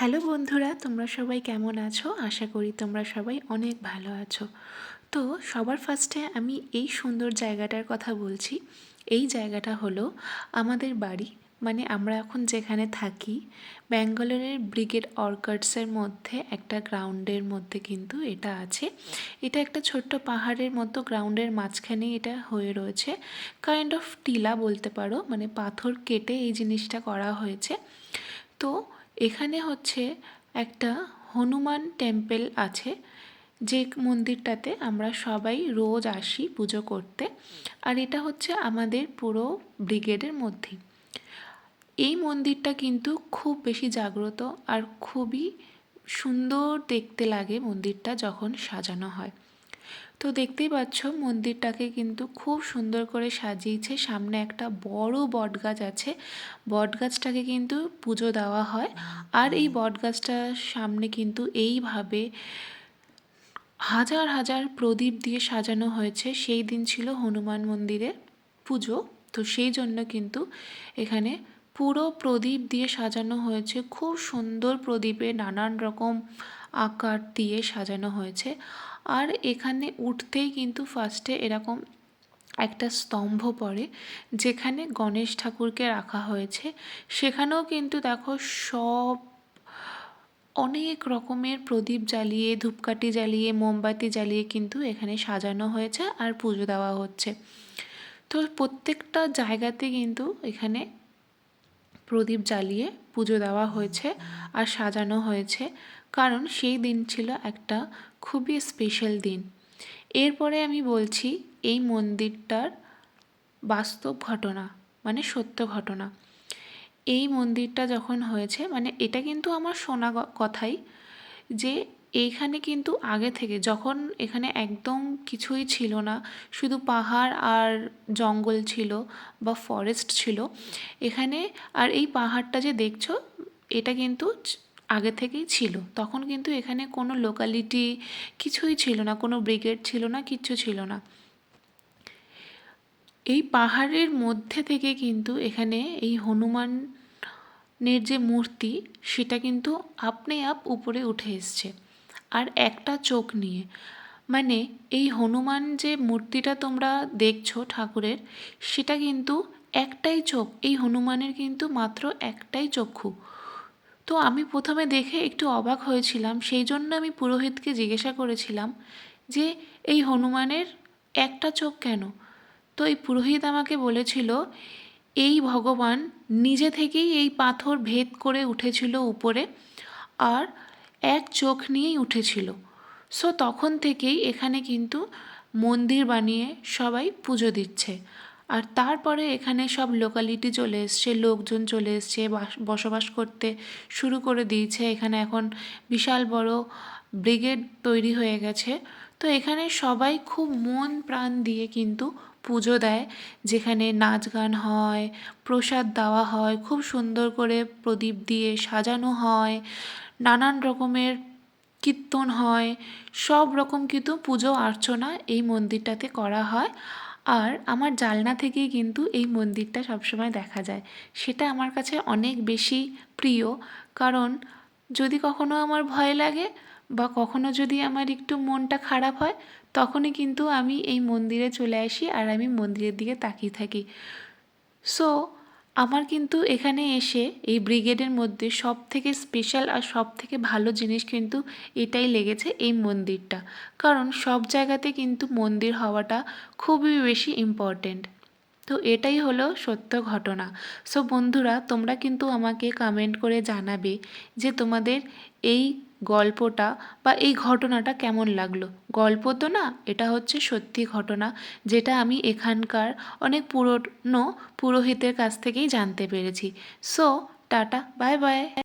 Hello বন্ধুরা, তোমরা সবাই কেমন আছো? আশা করি তোমরা সবাই অনেক ভালো আছো। তো সবার ফার্স্টে আমি এই সুন্দর জায়গাটার কথা বলছি। এই জায়গাটা হলো আমাদের বাড়ি। মানে আমরা এখন যেখানে থাকি, ব্যাঙ্গালোরের ব্রিগেড অর্কার্ডসের মধ্যে একটা গ্রাউন্ডের মধ্যে কিন্তু এটা আছে। এটা একটা ছোট্ট পাহাড়ের মতো গ্রাউন্ডের মাঝখানে এটা হয়ে রয়েছে। কাইন্ড অফ টিলা বলতে পারো মানে পাথর কেটে এই জিনিসটা করা হয়েছে। তো এখানে হচ্ছে একটা হনুমান টেম্পেল আছে, যে মন্দিরটাতে আমরা সবাই রোজ আসি পুজো করতে, আর এটা হচ্ছে আমাদের পুরো ব্রিগেডের মধ্যেই। এই মন্দিরটা কিন্তু খুব বেশি জাগ্রত আর খুবই সুন্দর দেখতে লাগে মন্দিরটা যখন সাজানো হয়। তো দেখতেই পাচ্ছ মন্দিরটাকে কিন্তু খুব সুন্দর করে সাজিয়েছে। সামনে একটা বড় বটগাছ আছে। বটগাছটাকে কিন্তু পুজো দেওয়া হয়। আর এই বটগাছটার সামনে কিন্তু এইভাবে হাজার হাজার প্রদীপ দিয়ে সাজানো হয়েছে। সেই দিন ছিল হনুমান মন্দিরের পুজো। তো সেই জন্য কিন্তু এখানে পুরো প্রদীপ দিয়ে সাজানো হয়েছে। খুব সুন্দর প্রদীপে নানান রকম আকার দিয়ে সাজানো হয়েছে। আর এখানে উঠতেই কিন্তু ফার্স্টে এরকম একটা স্তম্ভ পড়ে, যেখানে গণেশ ঠাকুরকে রাখা হয়েছে। সেখানেও কিন্তু দেখো সব অনেক রকমের প্রদীপ জ্বালিয়ে, ধূপকাঠি জ্বালিয়ে, মোমবাতি জ্বালিয়ে কিন্তু এখানে সাজানো হয়েছে আর পুজো দেওয়া হচ্ছে। তো প্রত্যেকটা জায়গাতে কিন্তু এখানে প্রদীপ জ্বালিয়ে পুজো দেওয়া হয়েছে আর সাজানো হয়েছে। কারণ সেই দিন ছিল একটা খুবই স্পেশাল দিন। এরপরে আমি বলছি, এই মন্দিরটার বাস্তব ঘটনা মানে সত্য ঘটনা। এই মন্দিরটা যখন হয়েছে মানে এটা কিন্তু আমার শোনা কথাই যে এইখানে কিন্তু আগে থেকে যখন এখানে একদম কিছুই ছিল না, শুধু পাহাড় আর জঙ্গল ছিল বা ফরেস্ট ছিল, এখানে আর এই পাহাড়টা যে দেখছ, এটা কিন্তু আগে থেকেই ছিল। তখন কিন্তু এখানে কোনো লোকালিটি কিছুই ছিল না, কোনো ব্রিগেড ছিল না, কিচ্ছু ছিল না। এই পাহাড়ের মধ্যে থেকে কিন্তু এখানে এই হনুমান হনুমানের যে মূর্তি, সেটা কিন্তু আপনি আপ উপরে উঠে এসছে। আর একটা চোখ নিয়ে। মানে এই হনুমান যে মূর্তিটা তোমরা দেখছ ঠাকুরের, সেটা কিন্তু একটাই চোখ। এই হনুমানের কিন্তু মাত্র একটাই চক্ষু। তো আমি প্রথমে দেখে একটু অবাক হয়েছিলাম, সেই জন্য আমি পুরোহিতকে জিজ্ঞাসা করেছিলাম যে, এই হনুমানের একটা চোখ কেন? তো এই পুরোহিত আমাকে বলেছিল, এই ভগবান নিজে থেকেই এই পাথর ভেদ করে উঠেছিল উপরে, আর এক চোখ নিয়েই উঠেছিল। সো তখন থেকেই এখানে কিন্তু মন্দির বানিয়ে সবাই পুজো দিচ্ছে। আর তারপরে এখানে সব লোকালিটি চলে এসছে, লোকজন চলে এসছে বসবাস করতে শুরু করে দিয়েছে। এখানে এখন বিশাল বড় ব্রিগেড তৈরি হয়ে গেছে। তো এখানে সবাই খুব মন প্রাণ দিয়ে কিন্তু পুজো দেয়। যেখানে নাচ গান হয়, প্রসাদ দেওয়া হয়, খুব সুন্দর করে প্রদীপ দিয়ে সাজানো হয়। নানান রকমের কীর্তন হয়, সব রকম কিন্তু পুজো অর্চনা এই মন্দিরটাতে করা হয়। আর আমার জালনা থেকেই কিন্তু এই মন্দিরটা সবসময় দেখা যায়। সেটা আমার কাছে অনেক বেশি প্রিয়। কারণ যদি কখনো আমার ভয় লাগে বা কখনো যদি আমার একটু মনটা খারাপ হয়, তখনই কিন্তু আমি এই মন্দিরে চলে আসি আর আমি মন্দিরের দিকে তাকিয়ে থাকি। সো আমার কিন্তু এখানে এসে এই ব্রিগেডের মধ্যে সব থেকে স্পেশাল আর সব থেকে ভালো জিনিস কিন্তু এটাই লেগেছে এই মন্দিরটা। কারণ সব জায়গাতে কিন্তু মন্দির হওয়াটা খুবই বেশি ইম্পর্টেন্ট তো এটাই হলো সত্য ঘটনা। সো বন্ধুরা, তোমরা কিন্তু আমাকে কমেন্ট করে জানাবে যে তোমাদের এই গল্পটা বা এই ঘটনাটা কেমন লাগল। গল্প তো না, এটা হচ্ছে সত্যি ঘটনা যেটা আমি এখানকার অনেক পুরনো পুরোহিতের কাছ থেকেই জানতে পেরেছি। So tata bye bye